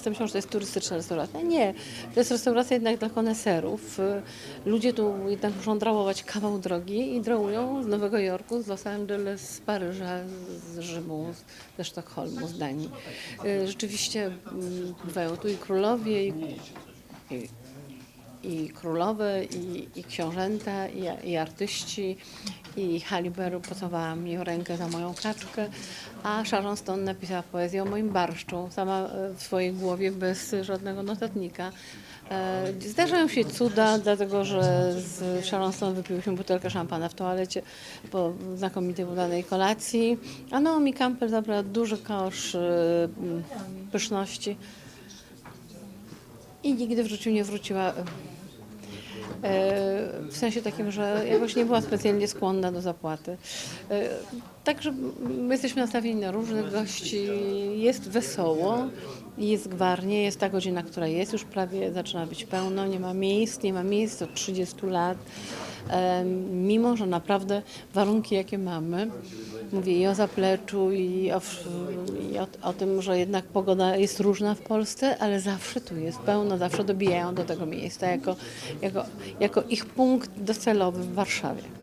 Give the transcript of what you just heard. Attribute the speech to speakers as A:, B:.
A: wszyscy myślą, że to jest turystyczna restauracja. Nie, to jest restauracja jednak dla koneserów. Ludzie tu jednak muszą drałować kawał drogi i drałują z Nowego Jorku, z Los Angeles, z Paryża, z Rzymu, ze Sztokholmu, z Danii. Y, Rzeczywiście mm, bywają tu i królowie, i, i królowe, i, i książęta, i, i artyści, i Haliberu pocowała mi rękę za moją kaczkę, a Sharon Stone napisała poezję o moim barszczu, sama e, w swojej głowie, bez żadnego notatnika. E, Zdarzają się cuda, dlatego że z Sharon Stone wypiłyśmy butelkę szampana w toalecie po znakomitej udanej kolacji, a Naomi Campbell zabrała duży kosz e, pyszności i nigdy w życiu nie wróciła. E, W sensie takim, że jakoś nie była specjalnie skłonna do zapłaty. E, Także my jesteśmy nastawieni na różnych gości. Jest wesoło, jest gwarnie, jest ta godzina, która jest. Już prawie zaczyna być pełno, nie ma miejsc, nie ma miejsc od 30 lat. Mimo, że naprawdę warunki, jakie mamy, mówię i o zapleczu, i, o, i o, o tym, że jednak pogoda jest różna w Polsce, ale zawsze tu jest pełno, zawsze dobijają do tego miejsca jako, jako, jako ich punkt docelowy w Warszawie.